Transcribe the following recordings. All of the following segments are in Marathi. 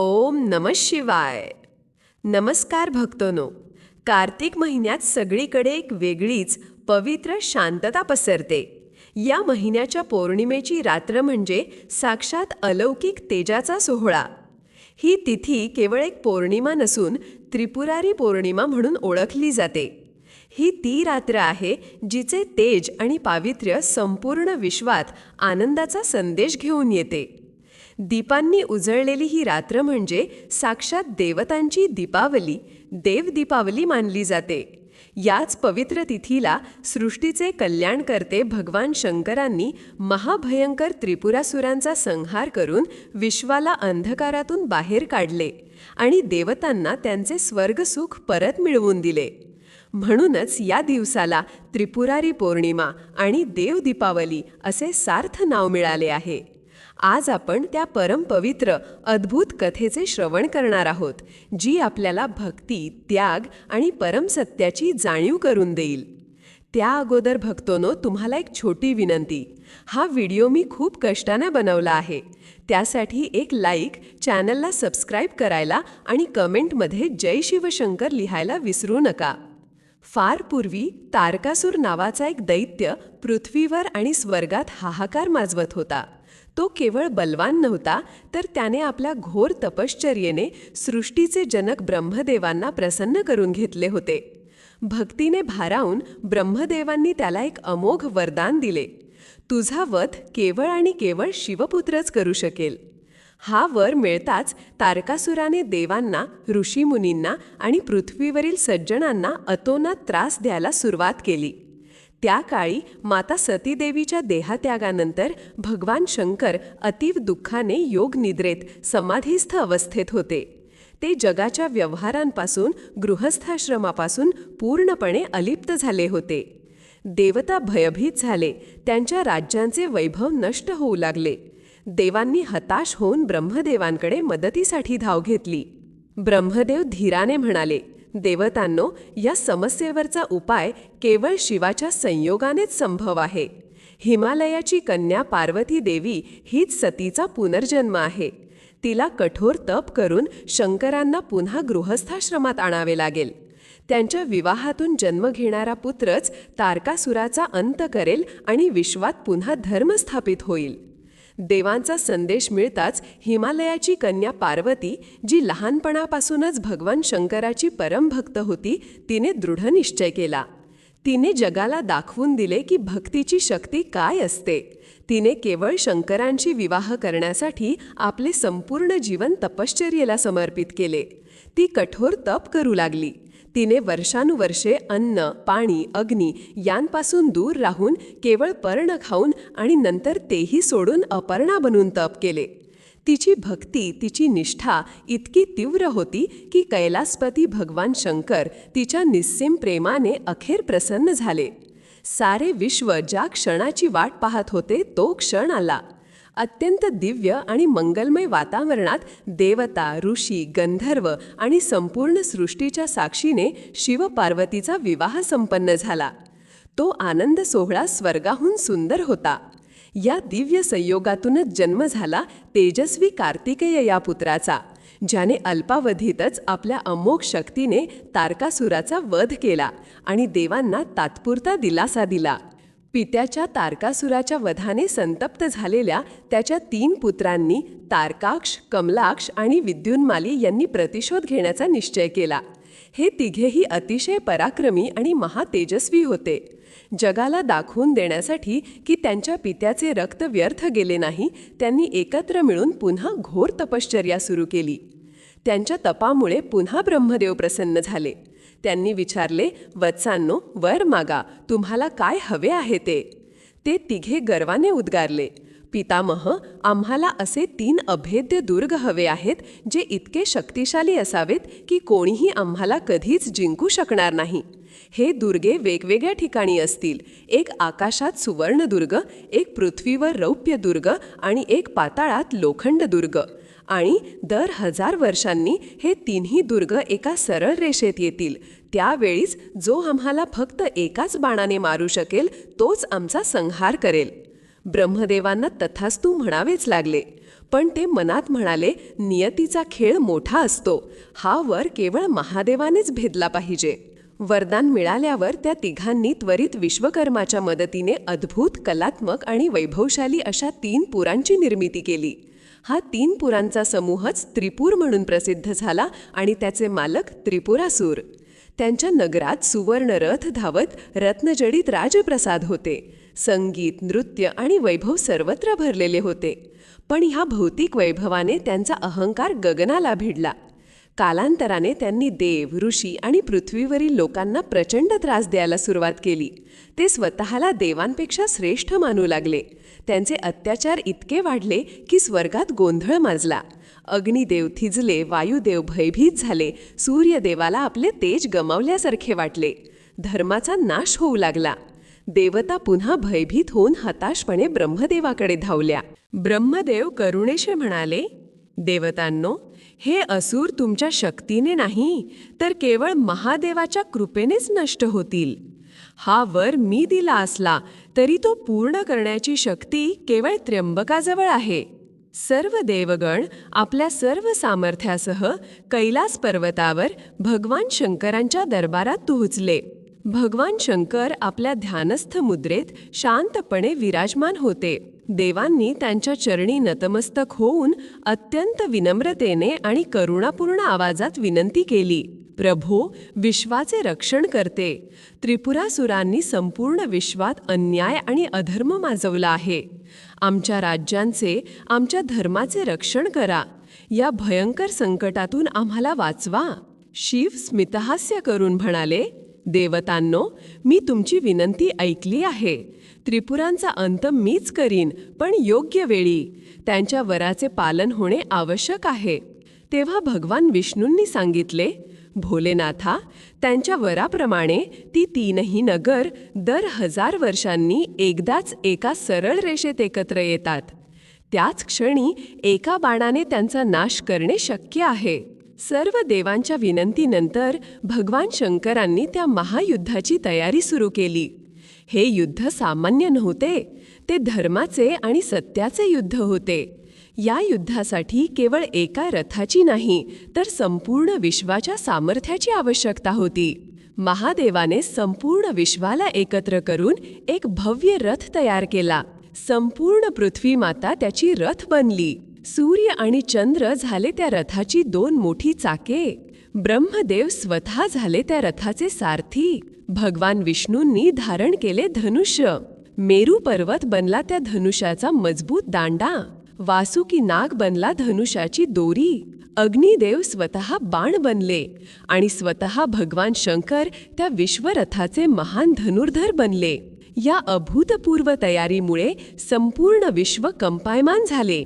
ओम नम शिवाय. नमस्कार भक्तोनो कार्तिक महिन्यात सगळीकडे एक वेगळीच पवित्र शांतता पसरते. या महिन्याच्या पौर्णिमेची रात्र म्हणजे साक्षात अलौकिक तेजाचा सोहळा. ही तिथी केवळ एक पौर्णिमा नसून त्रिपुरारी पौर्णिमा म्हणून ओळखली जाते. ही ती रात्र आहे जिचे तेज आणि पावित्र्य संपूर्ण विश्वात आनंदाचा संदेश घेऊन येते. दीपांनी उजळलेली ही रात्र म्हणजे साक्षात देवतांची दीपावली देव दीपावली मानली जाते. याच पवित्र तिथीला सृष्टीचे कल्याणकर्ते भगवान शंकरांनी महाभयंकर त्रिपुरासुरांचा संहार करून विश्वाला अंधकारातून बाहेर काढले आणि देवतांना त्यांचे स्वर्गसुख परत मिळवून दिले. म्हणूनच या दिवसाला त्रिपुरारी पौर्णिमा आणि देव दीपावली असे सार्थ नाव मिळाले आहे. आज आपण त्या परमपवित्र अद्भुत कथेचे श्रवण करणार आहोत जी आपल्याला भक्ती त्याग आणि परमसत्याची जाणीव करून देईल. त्या अगोदर भक्तोनो तुम्हाला एक छोटी विनंती. हा व्हिडिओ मी खूप कष्टाने बनवला आहे. त्यासाठी एक लाईक चॅनलला सबस्क्राईब करायला आणि कमेंटमध्ये जय शिवशंकर लिहायला विसरू नका. फार पूर्वी तारकासूर नावाचा एक दैत्य पृथ्वीवर आणि स्वर्गात हाहाकार माजवत होता. तो केवळ बलवान नव्हता तर त्याने आपल्या घोर तपश्चर्येने सृष्टीचे जनक ब्रह्मदेवांना प्रसन्न करून घेतले होते. भक्तीने भारावून ब्रह्मदेवांनी त्याला एक अमोघ वरदान दिले. तुझा वध केवळ आणि केवळ शिवपुत्रच करू शकेल. हा वर मिळताच तारकासुराने देवांना ऋषीमुनींना आणि पृथ्वीवरील सज्जनांना अतोनात त्रास द्यायला सुरुवात केली. त्या काळी माता सतीदेवीच्या देहात्यागानंतर भगवान शंकर अतीव दुःखाने योग निद्रेत समाधीस्थ अवस्थेत होते. ते जगाच्या व्यवहारांपासून गृहस्थाश्रमापासून पूर्णपणे अलिप्त झाले होते. देवता भयभीत झाले त्यांच्या राज्यांचे वैभव नष्ट होऊ लागले. देवांनी हताश होऊन ब्रह्मदेवांकडे मदतीसाठी धाव घेतली. ब्रह्मदेव धीराने म्हणाले देवतांनो या समस्येवरचा उपाय केवळ शिवाच्या संयोगानेच संभव आहे. हिमालयाची कन्या पार्वती देवी हीच सतीचा पुनर्जन्म आहे. तिला कठोर तप करून शंकरांना पुन्हा गृहस्थाश्रमात आणावे लागेल. त्यांच्या विवाहातून जन्म घेणारा पुत्रच तारकासुराचा अंत करेल आणि विश्वात पुन्हा धर्म स्थापित होईल. देवांचा संदेश मिळताच हिमालयाची कन्या पार्वती जी लहानपणापासूनच भगवान शंकराची परमभक्त होती तिने दृढ निश्चय केला. तिने जगाला दाखवून दिले की भक्तीची शक्ती काय असते. तिने केवळ शंकरांशी विवाह करण्यासाठी आपले संपूर्ण जीवन तपश्चर्येला समर्पित केले. ती कठोर तप करू लागली. तिने वर्षानुवर्षे अन्न पाणी अग्नी यांपासून दूर राहून केवळ पर्ण खाऊन आणि नंतर तेही सोडून अपर्णा बनून तप केले. तिची भक्ती तिची निष्ठा इतकी तीव्र होती की कैलासपती भगवान शंकर तिच्या निस्सीम प्रेमाने अखेर प्रसन्न झाले. सारे विश्व ज्या क्षणाची वाट पाहत होते तो क्षण आला. अत्यंत दिव्य आणि मंगलमय वातावरणात देवता ऋषी गंधर्व आणि संपूर्ण सृष्टीच्या साक्षीने शिवपार्वतीचा विवाह संपन्न झाला. तो आनंद सोहळा स्वर्गाहून सुंदर होता. या दिव्य संयोगातूनच जन्म झाला तेजस्वी कार्तिकेय या पुत्राचा ज्याने अल्पावधीतच आपल्या अमोघ शक्तीने तारकासुराचा वध केला आणि देवांना तात्पुरता दिलासा दिला. पित्याच्या तारकासुराच्या वधाने संतप्त झालेल्या त्याच्या तीन पुत्रांनी तारकाक्ष कमलाक्ष आणि विद्युन्माली यांनी प्रतिशोध घेण्याचा निश्चय केला. हे तिघेही अतिशय पराक्रमी आणि महातेजस्वी होते. जगाला दाखवून देण्यासाठी की त्यांच्या पित्याचे रक्त व्यर्थ गेले नाही त्यांनी एकत्र मिळून पुन्हा घोर तपश्चर्या सुरू केली. त्यांच्या तपामुळे पुन्हा ब्रह्मदेव प्रसन्न झाले. त्यांनी विचारले वत्सांनो वर मागा तुम्हाला काय हवे आहे ते? ते तिघे गर्वाने उद्गारले पितामह आम्हाला असे तीन अभेद्य दुर्ग हवे आहेत जे इतके शक्तिशाली असावेत की कोणीही आम्हाला कधीच जिंकू शकणार नाही. हे दुर्गे वेगवेगळ्या ठिकाणी असतील एक आकाशात सुवर्णदुर्ग एक पृथ्वीवर रौप्य दुर्ग आणि एक पाताळात लोखंड दुर्ग. आणि दर हजार वर्षांनी हे तिन्ही दुर्ग एका सरळ रेषेत येतील. त्यावेळीच जो आम्हाला फक्त एकाच बाणाने मारू शकेल तोच आमचा संहार करेल. ब्रह्मदेवांना तथास्तू म्हणावेच लागले. पण ते मनात म्हणाले नियतीचा खेळ मोठा असतो. हा वर केवळ महादेवानेच भेदला पाहिजे. वरदान मिळाल्यावर त्या तिघांनी त्वरित विश्वकर्माच्या मदतीने अद्भुत कलात्मक आणि वैभवशाली अशा तीन पुरांची निर्मिती केली. हा तीन पुरांचा समूहच त्रिपूर म्हणून प्रसिद्ध झाला आणि त्याचे मालक त्रिपुरासूर. त्यांच्या नगरात सुवर्णरथ धावत रत्नजडित राजप्रसाद होते. संगीत नृत्य आणि वैभव सर्वत्र भरलेले होते. पण ह्या भौतिक वैभवाने त्यांचा अहंकार गगनाला भिडला. कालांतराने त्यांनी देव ऋषी आणि पृथ्वीवरील लोकांना प्रचंड त्रास द्यायला सुरुवात केली. ते स्वतःला देवांपेक्षा श्रेष्ठ मानू लागले. त्यांचे अत्याचार इतके वाढले की स्वर्गात गोंधळ माजला. अग्निदेव थिजले वायुदेव भयभीत झाले सूर्यदेवाला आपले तेज गमावल्यासारखे वाटले. धर्माचा नाश होऊ लागला. देवता पुन्हा भयभीत होऊन हताशपणे ब्रह्मदेवाकडे धावल्या. ब्रह्मदेव करुणेशे म्हणाले देवतांनो हे असूर तुमच्या शक्तीने नाही तर केवळ महादेवाच्या कृपेनेच नष्ट होतील. हा वर मी दिला असला तरी तो पूर्ण करण्याची शक्ती केवळ त्र्यंबकाजवळ आहे. सर्व देवगण आपल्या सर्व सामर्थ्यासह कैलास पर्वतावर भगवान शंकरांच्या दरबारात पोहोचले. भगवान शंकर आपल्या ध्यानस्थ मुद्रेत शांतपणे विराजमान होते. देवांनी त्यांच्या चरणी नतमस्तक होऊन अत्यंत विनम्रतेने आणि करुणापूर्ण आवाजात विनंती केली प्रभो विश्वाचे रक्षण करते. त्रिपुरासुरांनी संपूर्ण विश्वात अन्याय आणि अधर्म माजवला आहे. आमच्या राज्यांचे आमच्या धर्माचे रक्षण करा. या भयंकर संकटातून आम्हाला वाचवा. शिव स्मितहास्य करून म्हणाले देवतांनो मी तुमची विनंती ऐकली आहे. त्रिपुरांचा अंत मीच करीन पण योग्य वेळी. त्यांच्या वराचे पालन होणे आवश्यक आहे. तेव्हा भगवान विष्णूंनी सांगितले भोलेनाथा त्यांच्या वराप्रमाणे ती तीनही नगर दर हजार वर्षांनी एकदाच एका सरळ रेषेत एकत्र येतात. त्याच क्षणी एका बाणाने त्यांचा नाश करणे शक्य आहे. सर्व देवांच्या विनंतीनंतर भगवान शंकरांनी त्या महायुद्धाची तयारी सुरू केली. हे युद्ध सामान्य नव्हते ते धर्माचे आणि सत्याचे युद्ध होते. या युद्धासाठी केवळ एका रथाची नाही तर संपूर्ण विश्वाच्या सामर्थ्याची आवश्यकता होती. महादेवाने संपूर्ण विश्वाला एकत्र करून एक भव्य रथ तयार केला. संपूर्ण पृथ्वी माता त्याची रथ बनली. सूर्य आणि चंद्र झाले त्या रथाची दोन मोठी चाके. ब्रह्मदेव स्वतः झाले त्या रथाचे सारथी. भगवान विष्णूंनी धारण केले धनुष्य. मेरू पर्वत बनला त्या धनुष्याचा मजबूत दांडा. वासुकी नाग बनला धनुष्याची दोरी. अग्निदेव स्वतः बाण बनले आणि स्वतः भगवान शंकर त्या विश्वरथाचे महान धनुर्धर बनले. या अभूतपूर्व तयारीमुळे संपूर्ण विश्व कंपायमान झाले.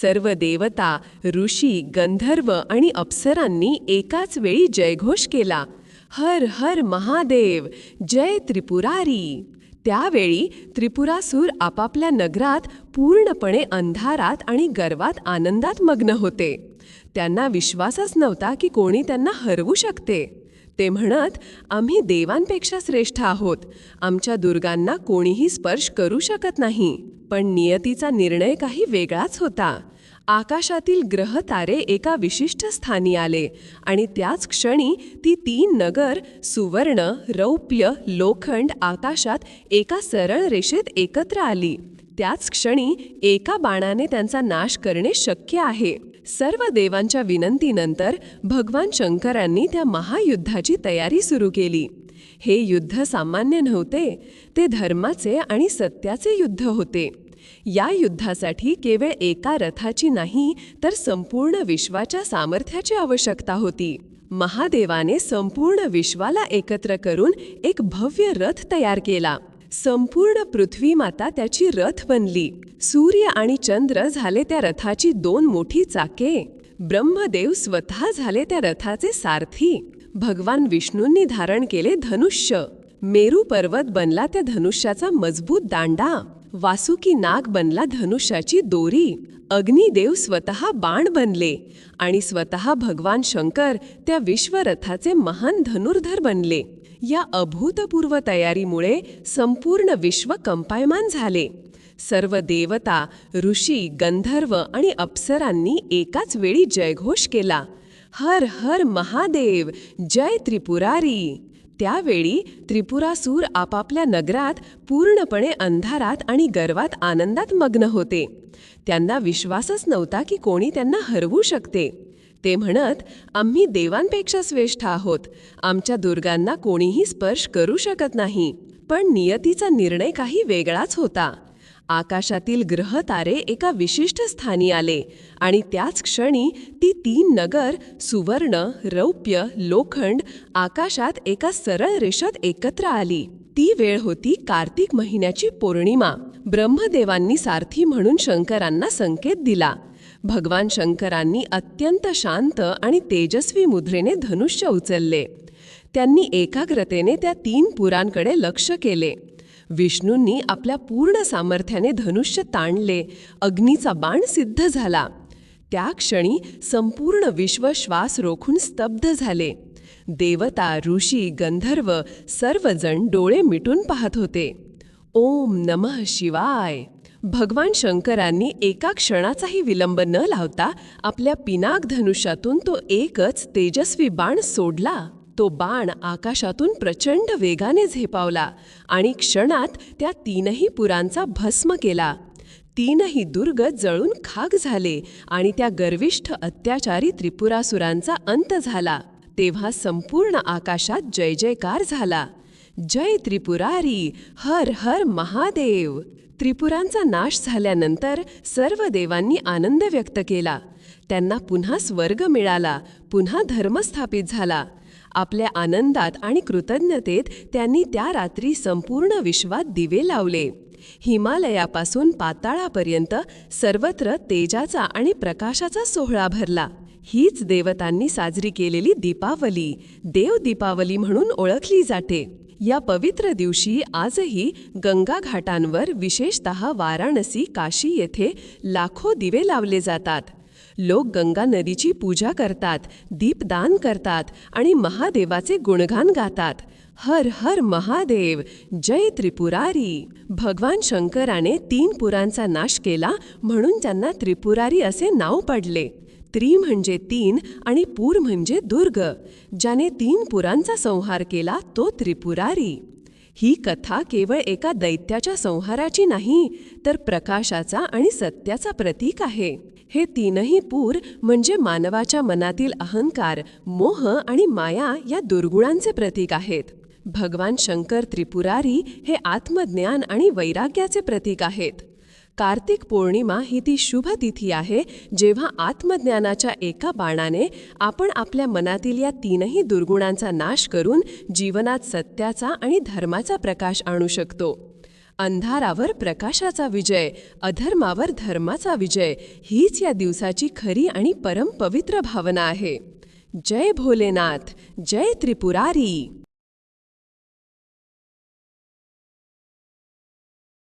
सर्व देवता ऋषी गंधर्व आणि अप्सरांनी एकाच वेळी जयघोष केला. हर हर महादेव. जय त्रिपुरारी. त्यावेळी त्रिपुरासूर आपापल्या नगरात पूर्णपणे अंधारात आणि गर्वात आनंदात मग्न होते. त्यांना विश्वासच नव्हता की कोणी त्यांना हरवू शकते. ते म्हणत आम्ही देवांपेक्षा श्रेष्ठ आहोत. आमच्या दुर्गांना कोणीही स्पर्श करू शकत नाही. पण नियतीचा निर्णय काही वेगळाच होता. आकाशातील ग्रह तारे एका विशिष्ट स्थानी आले आणि त्याच क्षणी ती तीन नगर सुवर्ण रौप्य लोखंड आकाशात एका सरळ रेषेत एकत्र आली. त्याच क्षणी एका बाणाने त्यांचा नाश करणे शक्य आहे. सर्व देवांच्या विनंतीनंतर भगवान शंकरांनी त्या महायुद्धाची तयारी सुरू केली. हे युद्ध सामान्य नव्हते ते धर्माचे आणि सत्याचे युद्ध होते. या युद्धासाठी केवळ एका रथाची नाही तर संपूर्ण विश्वाच्या सामर्थ्याची आवश्यकता होती. महादेवाने संपूर्ण विश्वाला एकत्र करून एक भव्य रथ तयार केला. संपूर्ण पृथ्वी माता त्याची रथ बनली. सूर्य आणि चंद्र झाले त्या रथाची दोन मोठी चाके. ब्रह्मदेव स्वतः झाले त्या रथाचे सारथी. भगवान विष्णूंनी धारण केले धनुष्य. मेरू पर्वत बनला त्या धनुष्याचा मजबूत दांडा. वासुकी नाग बनला धनुष्याची दोरी. अग्निदेव स्वतः बाण बनले आणि स्वतः भगवान शंकर त्या विश्वरथाचे महान धनुर्धर बनले. या अभूतपूर्व तयारीमुळे संपूर्ण विश्व कंपायमान झाले. सर्व देवता ऋषी गंधर्व आणि अप्सरांनी एकाच वेळी जयघोष केला. हर हर महादेव जय त्रिपुरारी! त्यावेळी त्रिपुरासूर आपापल्या नगरात पूर्णपणे अंधारात आणि गर्वात आनंदात मग्न होते. त्यांना विश्वासच नव्हता की कोणी त्यांना हरवू शकते. ते म्हणत आम्ही देवांपेक्षा श्रेष्ठ आहोत. आमच्या दुर्गांना कोणीही स्पर्श करू शकत नाही. पण नियतीचा निर्णय काही वेगळाच होता. आकाशातील ग्रहतारे एका विशिष्ट स्थानी आले आणि त्याच क्षणी ती तीन नगर सुवर्ण रौप्य लोखंड आकाशात एका सरळ रेषेत एकत्र आली. ती वेळ होती कार्तिक महिन्याची पौर्णिमा. ब्रह्मदेवांनी सारथी म्हणून शंकरांना संकेत दिला. भगवान शंकरांनी अत्यंत शांत आणि तेजस्वी मुद्रेने धनुष्य उचलले. त्यांनी एकाग्रतेने त्या तीन पुरांकडे लक्ष केले. विष्णूंनी आपल्या पूर्ण सामर्थ्याने धनुष्य ताणले अग्नीचा बाण सिद्ध झाला. त्या क्षणी संपूर्ण विश्व श्वास रोखून स्तब्ध झाले. देवता ऋषी गंधर्व सर्वजण डोळे मिटून पाहत होते. ओम नमः शिवाय. भगवान शंकरांनी एका क्षणाचाही विलंब न लावता आपल्या पिनाक धनुष्यातून तो एकच तेजस्वी बाण सोडला. तो बाण आकाशातून प्रचंड वेगाने झेपावला आणि क्षणात त्या तीनही पुरांचा भस्म केला. तीनही दुर्ग जळून खाक झाले आणि त्या गर्विष्ठ अत्याचारी त्रिपुरासुरांचा अंत झाला. तेव्हा संपूर्ण आकाशात जय जयकार झाला. जय त्रिपुरारी हर हर महादेव! त्रिपुरांचा नाश झाल्यानंतर सर्व देवांनी आनंद व्यक्त केला. त्यांना पुन्हा स्वर्ग मिळाला पुन्हा धर्म स्थापित झाला. आपल्या आनंदात आणि कृतज्ञतेत त्यांनी त्या रात्री संपूर्ण विश्वात दिवे लावले. हिमालयापासून पाताळापर्यंत सर्वत्र तेजाचा आणि प्रकाशाचा सोहळा भरला. हीच देवतांनी साजरी केलेली दीपावली देव दीपावली म्हणून ओळखली जाते. या पवित्र दिवशी आजही गंगा घाटांवर विशेषतः वाराणसी काशी येथे लाखो दिवे लावले जातात. लोक गंगा नदीची पूजा करतात दीपदान करतात आणि महादेवाचे गुणगान गातात. हर हर महादेव जय त्रिपुरारी. भगवान शंकराने तीन पुरांचा नाश केला म्हणून त्यांना त्रिपुरारी असे नाव पडले. त्रि म्हणजे तीन आणि पूर म्हणजे दुर्ग. ज्याने तीन पुरांचा संहार केला तो त्रिपुरारी. ही कथा केवळ एका दैत्याच्या संहाराची नाही तर प्रकाशाचा आणि सत्याचा प्रतीक आहे. हे तीनही पूर म्हणजे मानवाच्या मनातील अहंकार मोह आणि माया या दुर्गुणांचे प्रतीक आहेत. भगवान शंकर त्रिपुरारी हे आत्मज्ञान आणि वैराग्याचे प्रतीक आहेत. कार्तिक पौर्णिमा ही ती शुभ तिथी आहे जेव्हा आत्मज्ञानाच्या एका बाणाने आपण आपल्या मनातील या तीनही दुर्गुणांचा नाश करून जीवनात सत्याचा आणि धर्माचा प्रकाश आणू शकतो. अंधारावर प्रकाशाचा विजय अधर्मावर धर्माचा विजय हीच या दिवसाची खरी आणि परमपवित्र भावना आहे. जय भोलेनाथ जय त्रिपुरारी!